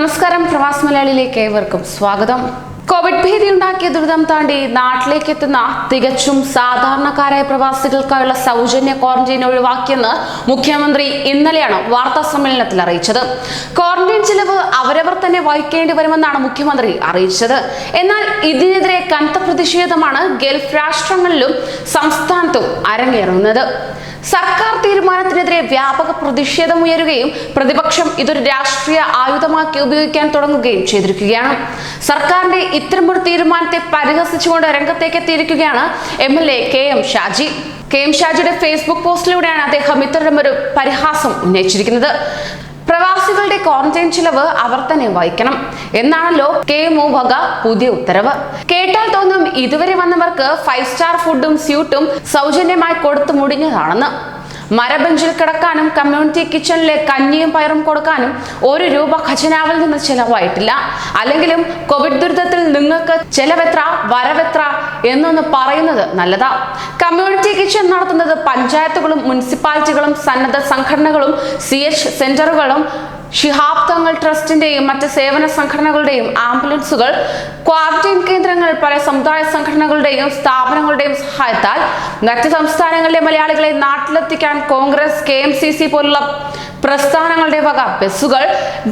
നമസ്കാരം പ്രവാസ് മലയാളിയിലേക്ക് ഏവർക്കും സ്വാഗതം. കോവിഡ് ഭീതി ഉണ്ടാക്കിയ ദുരിതം താണ്ടി നാട്ടിലേക്ക് എത്തുന്ന തികച്ചും സാധാരണക്കാരായ പ്രവാസികൾക്കായുള്ള സൗജന്യ ക്വാറന്റൈൻ ഒഴിവാക്കിയെന്ന് മുഖ്യമന്ത്രി ഇന്നലെയാണ് വാർത്താ സമ്മേളനത്തിൽ അറിയിച്ചത്. ക്വാറന്റൈൻ ചിലവ് അവരവർ തന്നെ വഹിക്കേണ്ടി വരുമെന്നാണ് മുഖ്യമന്ത്രി അറിയിച്ചത്. എന്നാൽ ഇതിനെതിരെ കനത്ത പ്രതിഷേധമാണ് ഗൾഫ് രാഷ്ട്രങ്ങളിലും സംസ്ഥാനത്തും അരങ്ങേറുന്നത്. സർക്കാർ തീരുമാനത്തിനെതിരെ വ്യാപക പ്രതിഷേധം ഉയരുകയും പ്രതിപക്ഷം ഇതൊരു രാഷ്ട്രീയ ആയുധമാക്കി ഉപയോഗിക്കാൻ തുടങ്ങുകയും ചെയ്തിരിക്കുകയാണ്. സർക്കാരിന്റെ ഇത്തരമൊരു തീരുമാനത്തെ പരിഹസിച്ചുകൊണ്ട് രംഗത്തേക്ക് എത്തിയിരിക്കുകയാണ് M L A K M Shaji. K M ഷാജിയുടെ ഫേസ്ബുക്ക് പോസ്റ്റിലൂടെയാണ് അദ്ദേഹം ഇത്തരമൊരു പരിഹാസം ഉന്നയിച്ചിരിക്കുന്നത്. പ്രവാസികളുടെ ക്വാറന്റൈൻ ചിലവ് അവർ തന്നെ വഹിക്കണം. എന്നാണല്ലോ കെ എം വക പുതിയ ഉത്തരവ്. കേട്ടാൽ തോന്നും ഇതുവരെ വന്നവർക്ക് ഫൈവ് സ്റ്റാർ ഫുഡും സ്യൂട്ടും സൗജന്യമായി കൊടുത്തു മുടിഞ്ഞതാണെന്ന്. മരബെഞ്ചിൽ കിടക്കാനും കമ്മ്യൂണിറ്റി കിച്ചണിലെ കഞ്ഞിയും പയറും കൊടുക്കാനും ഒരു രൂപ ഖജനാവിൽ നിന്ന് ചെലവായിട്ടില്ല. അല്ലെങ്കിലും കോവിഡ് ദുരിതത്തിൽ നിങ്ങൾക്ക് ചെലവെത്ര വരവെത്ര എന്നൊന്ന് പറയുന്നത് നല്ലതാ. കമ്മ്യൂണിറ്റി കിച്ചൺ നടത്തുന്നത് പഞ്ചായത്തുകളും മുനിസിപ്പാലിറ്റികളും സന്നദ്ധ സംഘടനകളും സി എച്ച് സെന്ററുകളും ഷിഹാബ് തങ്ങൾ ട്രസ്റ്റിന്റെയും മറ്റ് സേവന സംഘടനകളുടെയും ആംബുലൻസുകൾ ക്വാറന്റൈൻ കേന്ദ്രങ്ങൾ പല സമുദായ സംഘടനകളുടെയും സ്ഥാപനങ്ങളുടെയും സഹായത്താൽ മറ്റ് സംസ്ഥാനങ്ങളിലെ മലയാളികളെ നാട്ടിലെത്തിക്കാൻ Congress K M C C പോലുള്ള പ്രസ്ഥാനങ്ങളുടെ വക ബസ്സുകൾ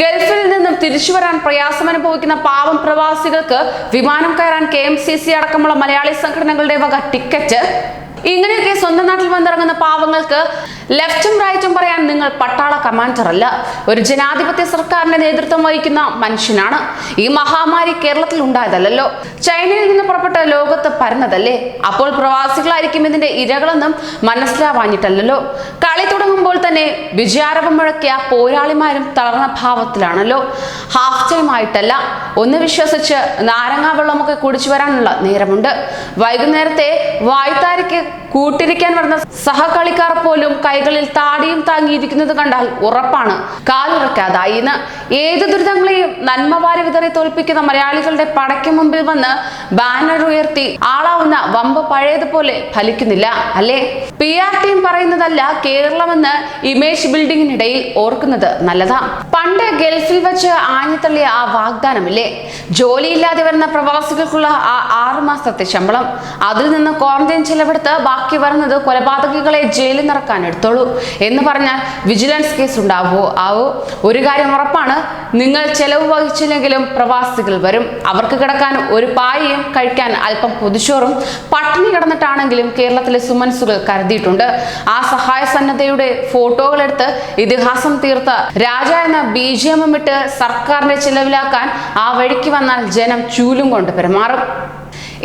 ഗൾഫിൽ നിന്നും തിരിച്ചു വരാൻ പ്രയാസമനുഭവിക്കുന്ന പാവം പ്രവാസികൾക്ക് വിമാനം കയറാൻ കെ എം സി സി അടക്കമുള്ള മലയാളി സംഘടനകളുടെ വക ടിക്കറ്റ്. ഇങ്ങനെയൊക്കെ സ്വന്തം നാട്ടിൽ വന്നിറങ്ങുന്ന പാവങ്ങൾക്ക് ലെഫ്റ്റും റൈറ്റും പറയാൻ നിങ്ങൾ പട്ടാള കമാൻഡർ അല്ല ഒരു ജനാധിപത്യ സർക്കാരിന്റെ നേതൃത്വം വഹിക്കുന്ന മനുഷ്യനാണ്. ഈ മഹാമാരി കേരളത്തിൽ ഉണ്ടായതല്ലോ ചൈനയിൽ നിന്ന് പുറപ്പെട്ട ലോകത്ത് പരന്നതല്ലേ? അപ്പോൾ പ്രവാസികളായിരിക്കും ഇതിന്റെ ഇരകളെന്നും മനസ്സിലാവാഞ്ഞിട്ടല്ലോ കളി തുടങ്ങുമ്പോൾ തന്നെ വിജയാരവം മുഴക്കിയ പോരാളിമാരും തളർന്ന ഭാവത്തിലാണല്ലോ. ഹാഫ് ടൈം ആയിട്ടല്ല. ഒന്ന് വിശ്വസിച്ച് നാരങ്ങാ വെള്ളമൊക്കെ കുടിച്ചു വരാനുള്ള നേരമുണ്ട്. വൈകുന്നേരത്തെ വായ്ത്താരയ്ക്ക് കൂട്ടിരിക്കാൻ വരുന്ന സഹകളിക്കാർ പോലും കൈകളിൽ താടിയും താങ്ങിയിരിക്കുന്നത് കണ്ടാൽ ഉറപ്പാണ്. കാലുറക്കാതായി ഏത് ദുരിതങ്ങളെയും നന്മ വാരി വിതറി തോൽപ്പിക്കുന്ന മലയാളികളുടെ പടയ്ക്ക് മുമ്പിൽ വന്ന് ബാനർ ഉയർത്തി ആളാവുന്ന വമ്പ് പഴയതുപോലെ ഫലിക്കുന്നില്ല അല്ലേ? പി ആർ ടീം പറയുന്നതല്ല കേരളമെന്ന് ഇമേജ് ബിൽഡിങ്ങിനിടയിൽ ഓർക്കുന്നത് നല്ലതാ. പണ്ട് ഗൾഫിൽ വെച്ച് ആഞ്ഞുതള്ളിയ ആ വാഗ്ദാനമില്ലേ? ജോലിയില്ലാതെ വരുന്ന പ്രവാസികൾക്കുള്ള ആ ആറു മാസത്തെ ശമ്പളം. അതിൽ നിന്ന് ക്വാറന്റൈൻ ചെലവെടുത്ത് ബാക്കി വരുന്നത് കൊലപാതകികളെ ജയിലിൽ നിറക്കാൻ എടുത്തോളൂ എന്ന് പറഞ്ഞാൽ വിജിലൻസ് കേസ് ഉണ്ടാവുമോ? ആവോ. ഒരു കാര്യം ഉറപ്പാണ് നിങ്ങൾ ചെലവ് വഹിച്ചില്ലെങ്കിലും പ്രവാസികൾ വരും. അവർക്ക് കിടക്കാൻ ഒരു പായയും കഴിക്കാൻ അല്പം പൊതിച്ചോറും പട്ടിണി കിടന്നിട്ടാണെങ്കിലും കേരളത്തിലെ സുമൻസുകൾ കരുതിയിട്ടുണ്ട്. ആ സഹായ സന്നദ്ധയുടെ ഫോട്ടോകൾ എടുത്ത് ഇതിഹാസം തീർത്ത രാജ എന്ന ബി ജി എമ്മും ഇട്ട് സർക്കാരിന്റെ ചിലവിലാക്കാൻ ആ വഴിക്ക് വന്നാൽ ജനം ചൂലും കൊണ്ട് പെരുമാറും.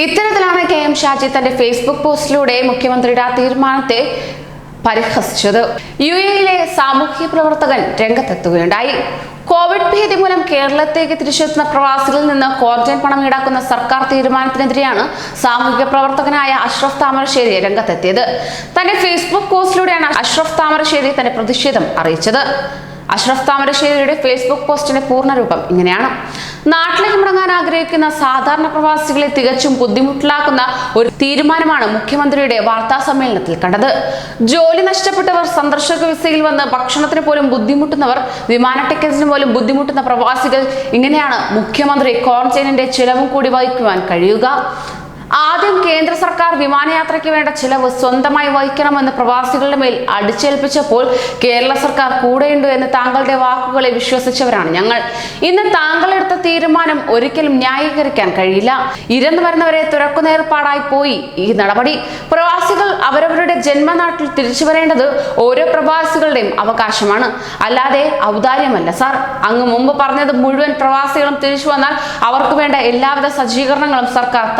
ഇത്തരത്തിലാണ് കെ എം ഷാജി തന്റെ ഫേസ്ബുക്ക് പോസ്റ്റിലൂടെ മുഖ്യമന്ത്രിയുടെ ആ തീരുമാനത്തെ പരിഹസിച്ചത്. യു എയിലെ സാമൂഹ്യ പ്രവർത്തകൻ രംഗത്തെത്തുകയുണ്ടായി. കോവിഡ് ഭീതി മൂലം കേരളത്തേക്ക് തിരിച്ചെത്തുന്ന പ്രവാസികളിൽ നിന്ന് ക്വാറന്റൈൻ പണം ഈടാക്കുന്ന സർക്കാർ തീരുമാനത്തിനെതിരെയാണ് സാമൂഹിക പ്രവർത്തകനായ അഷ്റഫ് താമരശ്ശേരി രംഗത്തെത്തിയത്. തന്റെ ഫേസ്ബുക്ക് പോസ്റ്റിലൂടെയാണ് അഷ്റഫ് താമരശ്ശേരി തന്റെ പ്രതിഷേധം അറിയിച്ചത്. അഷ്റഫ് താമരശ്ശേരിയുടെ ഫേസ്ബുക്ക് പോസ്റ്റിന്റെ പൂർണരൂപം ഇങ്ങനെയാണ്. നാട്ടിലേക്ക് മടങ്ങാൻ ആഗ്രഹിക്കുന്ന സാധാരണ പ്രവാസികളെ തികച്ചും ബുദ്ധിമുട്ടിലാക്കുന്ന ഒരു തീരുമാനമാണ് മുഖ്യമന്ത്രിയുടെ വാർത്താ സമ്മേളനത്തിൽ കണ്ടത്. ജോലി നഷ്ടപ്പെട്ടവർ സന്ദർശക വിസയിൽ വന്ന് ഭക്ഷണത്തിന് പോലും ബുദ്ധിമുട്ടുന്നവർ വിമാന ടിക്കറ്റിന് പോലും ബുദ്ധിമുട്ടുന്ന പ്രവാസികൾ ഇങ്ങനെയാണ് മുഖ്യമന്ത്രി ക്വാറന്റൈനിന്റെ ചിലവും കൂടി വഹിക്കുവാൻ കഴിയുക. ആദ്യം കേന്ദ്ര സർക്കാർ വിമാനയാത്രയ്ക്ക് വേണ്ട ചിലവ് സ്വന്തമായി വഹിക്കണമെന്ന് പ്രവാസികളുടെ മേൽ അടിച്ചേൽപ്പിച്ചപ്പോൾ കേരള സർക്കാർ കൂടെയുണ്ട് എന്ന് താങ്കളുടെ വാക്കുകളെ വിശ്വസിച്ചവരാണ് ഞങ്ങൾ. ഇന്ന് താങ്കളെടുത്ത തീരുമാനം ഒരിക്കലും ന്യായീകരിക്കാൻ കഴിയില്ല. ഇരന്നു വരുന്നവരെ തുറക്കുന്നേർപ്പാടായി പോയി ഈ നടപടി. പ്രവാസികൾ അവരവരുടെ ജന്മനാട്ടിൽ തിരിച്ചു വരേണ്ടത് ഓരോ പ്രവാസികളുടെയും അവകാശമാണ്. അല്ലാതെ ഔദാര്യമല്ല സാർ. അങ്ങ് മുമ്പ് പറഞ്ഞത് മുഴുവൻ പ്രവാസികളും തിരിച്ചു വന്നാൽ അവർക്ക് വേണ്ട എല്ലാവിധ സജ്ജീകരണങ്ങളും സർക്കാർ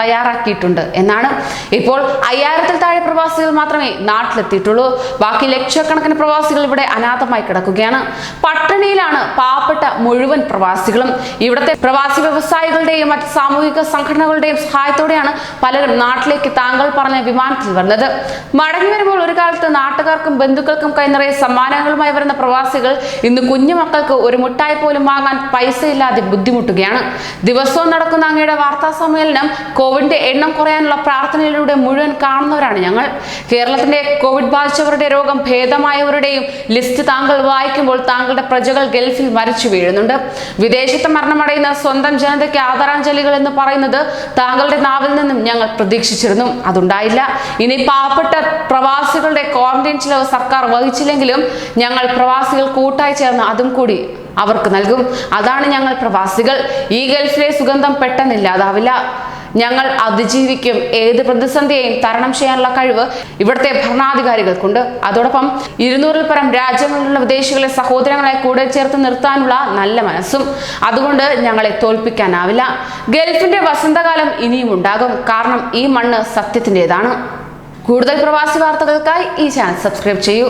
തയ്യാറാക്കിയിട്ടുണ്ട് എന്നാണ് ഇപ്പോൾ അയ്യായിരത്തിൽ താഴെ പ്രവാസികൾ മാത്രമേ നാട്ടിലെത്തിയിട്ടുള്ളൂ. ബാക്കി ലക്ഷക്കണക്കിന് പ്രവാസികൾ ഇവിടെ അനാഥമായി കിടക്കുകയാണ്. പട്ടിണിയിലാണ് പാവപ്പെട്ട മുഴുവൻ പ്രവാസികളും. ഇവിടുത്തെ പ്രവാസി വ്യവസായികളുടെയും മറ്റ് സാമൂഹിക സംഘടനകളുടെയും സഹായത്തോടെയാണ് പലരും നാട്ടിലേക്ക് താങ്കൾ പറഞ്ഞ വിമാനത്തിൽ വരുന്നത്. മടങ്ങി വരുമ്പോൾ ഒരു കാലത്ത് നാട്ടുകാർക്കും ബന്ധുക്കൾക്കും കൈനിറയെ സമ്മാനങ്ങളുമായി വരുന്ന പ്രവാസികൾ ഇന്ന് കുഞ്ഞു മക്കൾക്ക് ഒരു മുട്ടായി പോലും വാങ്ങാൻ പൈസയില്ലാതെ ബുദ്ധിമുട്ടുകയാണ്. ദിവസവും നടക്കുന്ന അങ്ങയുടെ വാർത്താ സമ്മേളനം കോവിഡിന്റെ എണ്ണം കുറയാനുള്ള പ്രാർത്ഥനയിലൂടെ മുഴുവൻ കാണുന്നവരാണ് ഞങ്ങൾ. കേരളത്തിന്റെ കോവിഡ് ബാധിച്ചവരുടെ രോഗം ഭേദമായവരുടെയും ലിസ്റ്റ് താങ്കൾ വായിക്കുമ്പോൾ താങ്കളുടെ പ്രജകൾ ഗൾഫിൽ മരിച്ചു വീഴുന്നുണ്ട്. വിദേശത്ത് മരണമടയുന്ന സ്വന്തം ജനതയ്ക്ക് ആദരാഞ്ജലികൾ എന്ന് പറയുന്നത് താങ്കളുടെ നാവിൽ നിന്നും ഞങ്ങൾ പ്രതീക്ഷിച്ചിരുന്നു. അതുണ്ടായില്ല. ഇനി പാവപ്പെട്ട പ്രവാസികളുടെ ക്വാറന്റൈൻ ചിലവ് സർക്കാർ വഹിച്ചില്ലെങ്കിലും ഞങ്ങൾ പ്രവാസികൾ കൂട്ടായി ചേർന്ന് അതും കൂടി അവർക്ക് നൽകും. അതാണ് ഞങ്ങൾ പ്രവാസികൾ. ഈ ഗൾഫിലെ സുഗന്ധം പെട്ടെന്നില്ലാതാവില്ല. ഞങ്ങൾ അതിജീവിക്കും. ഏത് പ്രതിസന്ധിയെയും തരണം ചെയ്യാനുള്ള കഴിവ് ഇവിടുത്തെ ഭരണാധികാരികൾക്കുണ്ട്. അതോടൊപ്പം ഇരുന്നൂറിൽ പരം രാജ്യങ്ങളിലുള്ള വിദേശികളെ സഹോദരങ്ങളെ കൂടെ ചേർത്ത് നിർത്താനുള്ള നല്ല മനസ്സും. അതുകൊണ്ട് ഞങ്ങളെ തോൽപ്പിക്കാനാവില്ല. ഗൾഫിന്റെ വസന്തകാലം ഇനിയും ഉണ്ടാകും. കാരണം ഈ മണ്ണ് സത്യത്തിന്റെതാണ്. കൂടുതൽ പ്രവാസി വാർത്തകൾക്കായി ഈ ചാനൽ സബ്സ്ക്രൈബ് ചെയ്യൂ.